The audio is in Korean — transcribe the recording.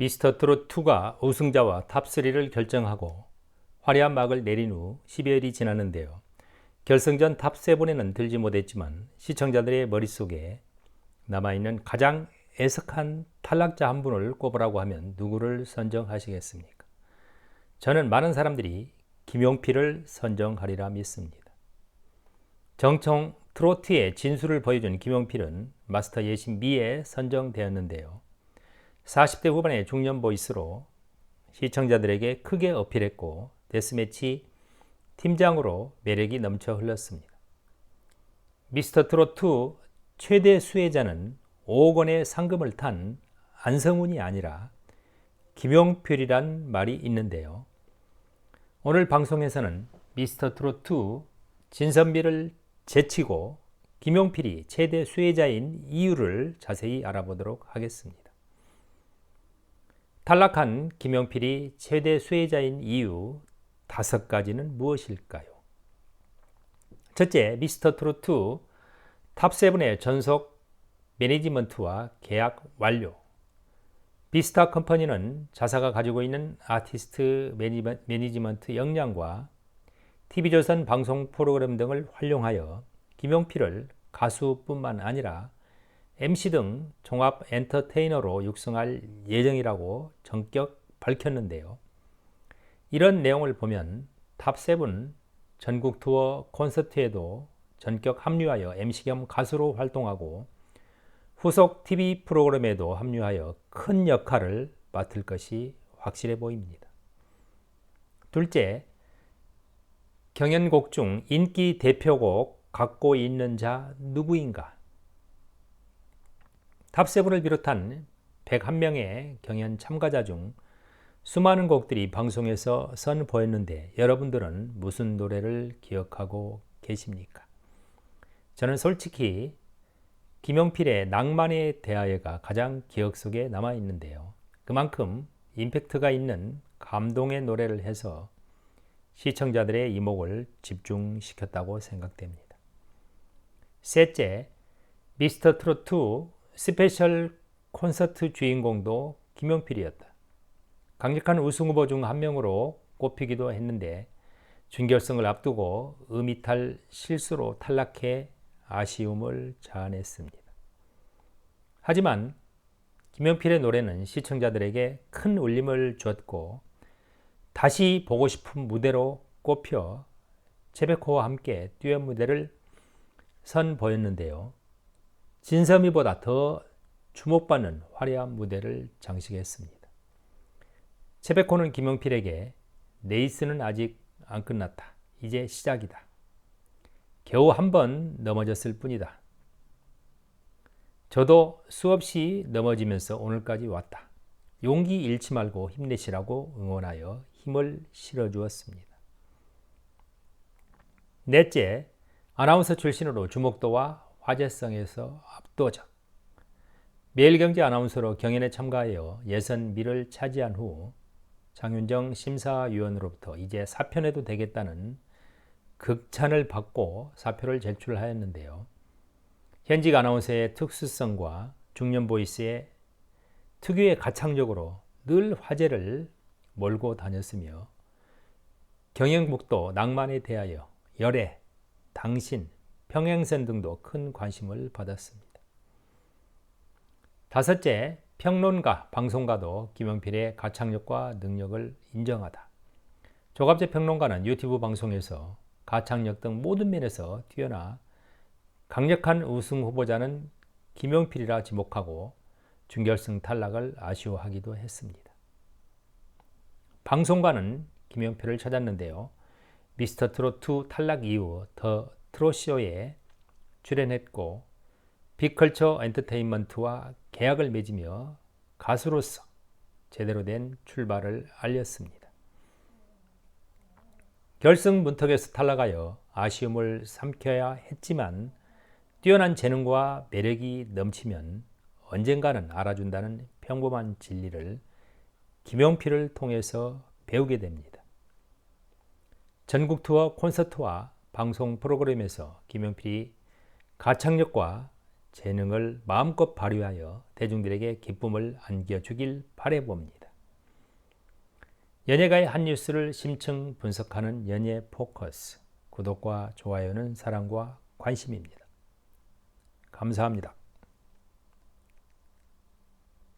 미스터 트롯 2가 우승자와 탑3를 결정하고 화려한 막을 내린 후 10여일이 지났는데요. 결승전 탑7에는 들지 못했지만 시청자들의 머릿속에 남아있는 가장 애석한 탈락자 한 분을 꼽으라고 하면 누구를 선정하시겠습니까? 저는 많은 사람들이 김용필을 선정하리라 믿습니다. 정청 트로트의 진수를 보여준 김용필은 마스터 예신 미에 선정되었는데요. 40대 후반의 중년 보이스로 시청자들에게 크게 어필했고 데스매치 팀장으로 매력이 넘쳐 흘렀습니다. 미스터 트롯2 최대 수혜자는 5억 원의 상금을 탄 안성훈이 아니라 김용필이란 말이 있는데요. 오늘 방송에서는 미스터 트롯2 진선미를 제치고 김용필이 최대 수혜자인 이유를 자세히 알아보도록 하겠습니다. 탈락한 김용필이 최대 수혜자인 이유 다섯 가지는 무엇일까요? 첫째, 미스터 트롯2 탑7의 전속 매니지먼트와 계약 완료. 비스타 컴퍼니는 자사가 가지고 있는 아티스트 매니지먼트 역량과 TV조선 방송 프로그램 등을 활용하여 김용필을 가수뿐만 아니라 MC 등 종합 엔터테이너로 육성할 예정이라고 전격 밝혔는데요. 이런 내용을 보면 탑7 전국 투어 콘서트에도 전격 합류하여 MC 겸 가수로 활동하고 후속 TV 프로그램에도 합류하여 큰 역할을 맡을 것이 확실해 보입니다. 둘째, 경연곡 중 인기 대표곡 갖고 있는 자 누구인가? 탑세븐을 비롯한 101명의 경연 참가자 중 수많은 곡들이 방송에서 선보였는데 여러분들은 무슨 노래를 기억하고 계십니까? 저는 솔직히 김용필의 낭만에 대하여가 가장 기억 속에 남아 있는데요. 그만큼 임팩트가 있는 감동의 노래를 해서 시청자들의 이목을 집중시켰다고 생각됩니다. 셋째, 미스터 트롯 2 스페셜 콘서트 주인공도 김용필이었다. 강력한 우승 후보 중 한 명으로 꼽히기도 했는데 준결승을 앞두고 음이탈 실수로 탈락해 아쉬움을 자아냈습니다. 하지만 김용필의 노래는 시청자들에게 큰 울림을 주었고 다시 보고 싶은 무대로 꼽혀 채백호와 함께 듀엣 무대를 선보였는데요. 진섬이보다 더 주목받는 화려한 무대를 장식했습니다. 채백호는 김용필에게 레이스는 아직 안 끝났다. 이제 시작이다. 겨우 한 번 넘어졌을 뿐이다. 저도 수없이 넘어지면서 오늘까지 왔다. 용기 잃지 말고 힘내시라고 응원하여 힘을 실어 주었습니다. 넷째, 아나운서 출신으로 주목도와 화제성에서 압도적. 매일경제 아나운서로 경연에 참가하여 예선 미를 차지한 후 장윤정 심사위원으로부터 이제 사표내도 되겠다는 극찬을 받고 사표를 제출하였는데요. 현직 아나운서의 특수성과 중년 보이스의 특유의 가창력으로 늘 화제를 몰고 다녔으며 경영북도 낭만에 대하여 열애, 당신, 평행선 등도 큰 관심을 받았습니다. 다섯째, 평론가, 방송가도 김영필의 가창력과 능력을 인정하다. 조갑재 평론가는 유튜브 방송에서 가창력 등 모든 면에서 뛰어나 강력한 우승 후보자는 김용필이라 지목하고 준결승 탈락을 아쉬워하기도 했습니다. 방송가는 김용필을 찾았는데요. 미스터 트롯2 탈락 이후 더 트롯쇼에 출연했고 빅컬처 엔터테인먼트와 계약을 맺으며 가수로서 제대로 된 출발을 알렸습니다. 결승 문턱에서 탈락하여 아쉬움을 삼켜야 했지만 뛰어난 재능과 매력이 넘치면 언젠가는 알아준다는 평범한 진리를 김용필을 통해서 배우게 됩니다. 전국 투어 콘서트와 방송 프로그램에서 김용필이 가창력과 재능을 마음껏 발휘하여 대중들에게 기쁨을 안겨주길 바라봅니다. 연예가의 한 뉴스를 심층 분석하는 연예 포커스. 구독과 좋아요는 사랑과 관심입니다. 감사합니다.